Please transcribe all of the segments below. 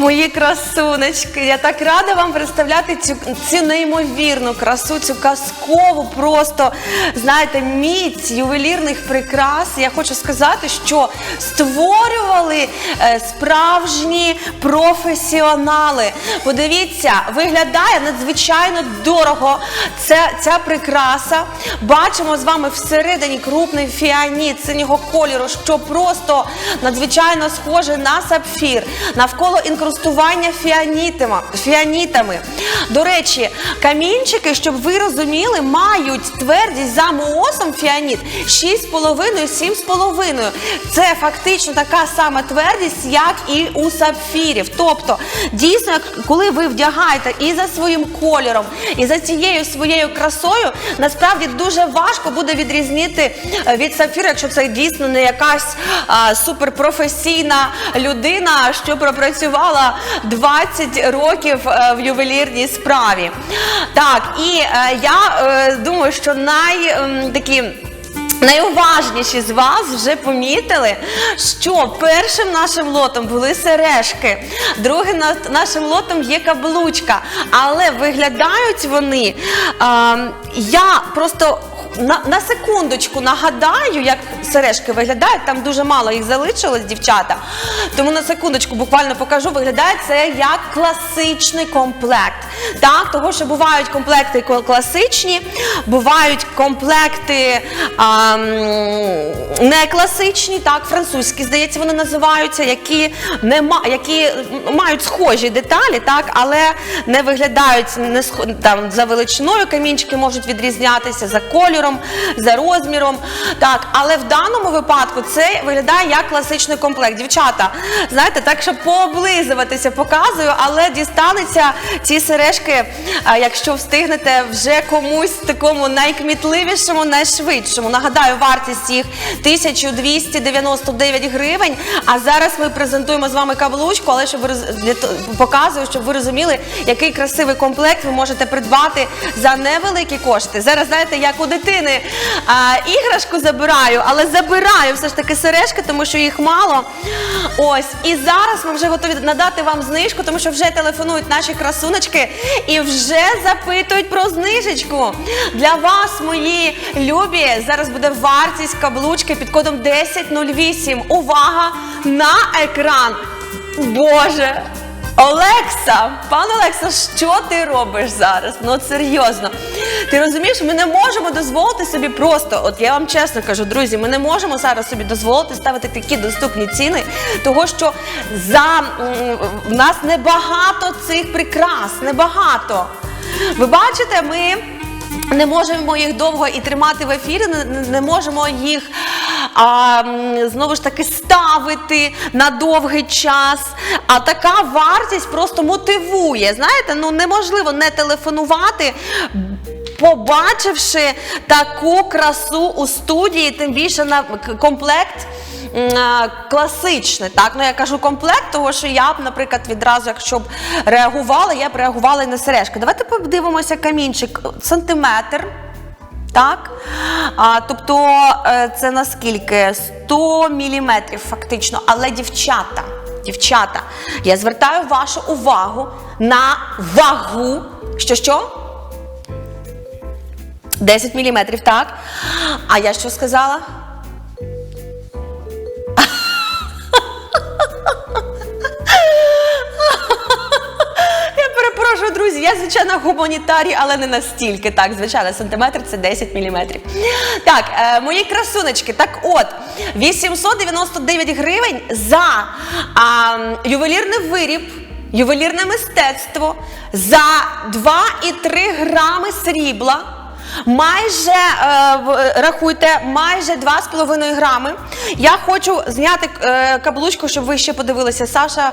Мої красунечки, я так рада вам представляти цю, цю неймовірну красу, цю казкову, просто знаєте, міць ювелірних прикрас. Я хочу сказати, що створювали е, справжні професіонали. Подивіться, виглядає надзвичайно дорого. Це ця прикраса. Бачимо з вами всередині крупний фіаніт синього кольору, що просто надзвичайно схоже на сапфір. Навколо інкрустування фіанітами. фіанітами. До речі, камінчики, щоб ви розуміли, мають твердість за моосом фіаніт 6,5-7,5. Це фактично така сама твердість, як і у сапфірів. Тобто, дійсно, коли ви вдягаєте і за своїм кольором, і за цією своєю красою, насправді дуже важко буде відрізнити е, від сапфіру, якщо це дійсно не якась суперпрофесійна людина, що пропрацювала 20 років е, в ювелірній справі. Так, і е, я е, думаю, що най ем, такі. Найуважніші з вас вже помітили, що першим нашим лотом були сережки, другим нашим лотом є каблучка. Але виглядають вони. А, я просто на, на секундочку нагадаю, як сережки виглядають. Там дуже мало їх залишилось, дівчата. Тому на секундочку буквально покажу. Виглядає це як класичний комплект. Так, того, що бувають комплекти класичні, бувають комплекти а, не класичні, так, французькі, здається, вони називаються, які не які мають схожі деталі, так, але не виглядають не там за величиною. Камінчики можуть відрізнятися за кольором, за розміром. Так, але в даному випадку це виглядає як класичний комплект. Дівчата, знаєте, так щоб пооблизуватися, показую, але дістанеться ці сережки, якщо встигнете вже комусь такому найкмітливішому, найшвидшому. Нагадаю, вартість їх 1299 гривень. А зараз ми презентуємо з вами каблучку, але щоб ви показую, щоб ви розуміли, який красивий комплект ви можете придбати за невеликі кошти. Зараз знаєте, як у дитини а, іграшку забираю, але забираю все ж таки сережки, тому що їх мало. Ось і зараз ми вже готові надати вам знижку, тому що вже телефонують наші красуночки і вже запитують про знижечку. Для вас, мої любі, зараз буде вартість каблучки під кодом 1008. Увага на екран! Боже! Олекса, пан Олекса, що ти робиш зараз? Ну серйозно. Ти розумієш, ми не можемо дозволити собі просто, от я вам чесно кажу, друзі, ми не можемо зараз собі дозволити ставити такі доступні ціни, того що за в нас небагато цих прикрас, небагато. Ви бачите, ми. Не можемо їх довго і тримати в ефірі, не, можемо їх а, знову ж таки ставити на довгий час. А така вартість просто мотивує. Знаєте, ну неможливо не телефонувати. Побачивши таку красу у студії, тим більше на комплект класичний. Так, ну я кажу комплект, того що я б, наприклад, відразу, якщо б реагувала, я б реагувала і на сережки. Давайте подивимося камінчик сантиметр. Так, а, тобто е, це наскільки 100 міліметрів фактично. Але дівчата, дівчата, я звертаю вашу увагу на вагу. Що що? 10 міліметрів, так. А я що сказала? Я перепрошую, друзі. Я звичайно гуманітарій, але не настільки. Так, звичайно, сантиметр це 10 міліметрів. Так, е, мої красуночки. Так, от 899 гривень за а, ювелірний виріб. Ювелірне мистецтво за 2,3 грами срібла. Майже е, рахуйте, майже 2,5 грами. Я хочу зняти е, каблучку, щоб ви ще подивилися. Саша,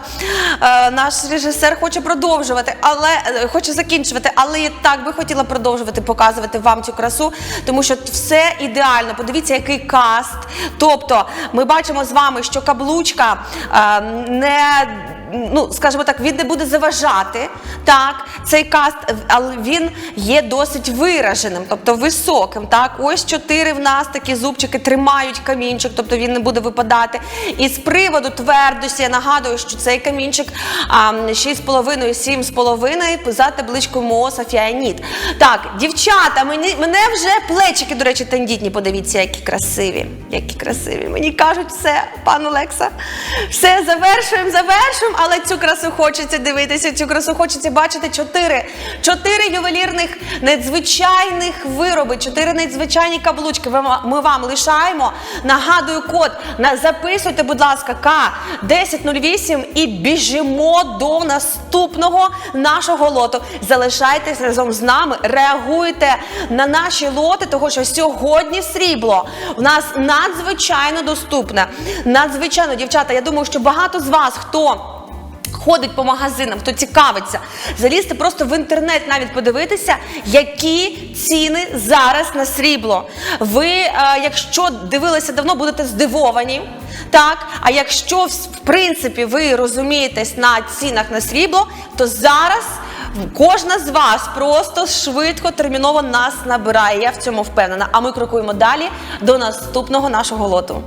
е, наш режисер, хоче продовжувати, але е, хоче закінчувати. Але я так би хотіла продовжувати показувати вам цю красу, тому що все ідеально. Подивіться, який каст. Тобто, ми бачимо з вами, що каблучка е, не ну скажімо так, він не буде заважати. Так, цей каст, але він є досить вираженим, тобто високим. Так, ось чотири в нас такі зубчики тримають камінчик, тобто він не буде випадати. І з приводу твердості я нагадую, що цей камінчик а, 6,5-7,5 за табличкою МОО Софіаніт. Так, дівчата, мені, мене вже плечики, до речі, тендітні. Подивіться, які красиві. Які красиві. Мені кажуть, все, пан Олекса. Все, завершуємо, завершуємо, але цю красу хочеться дивитися, цю красу хочеться бачити. Чотири. Чотири ювелірних надзвичайних вироби, чотири надзвичайні каблучки. Ми вам лишаємо. Нагадую код. На, записуйте, будь ласка, К1008 і біжимо до наступного нашого лоту. Залишайтесь разом з нами, реагуйте на наші лоти, того що сьогодні срібло в нас надзвичайно доступне. Надзвичайно, дівчата. Я думаю, що багато з вас хто. Ходить по магазинам, хто цікавиться, залізти просто в інтернет навіть подивитися, які ціни зараз на срібло. Ви, е, якщо дивилися давно, будете здивовані. Так, а якщо в в принципі ви розумієтесь на цінах на срібло, то зараз кожна з вас просто швидко терміново нас набирає. Я в цьому впевнена. А ми крокуємо далі до наступного нашого лоту.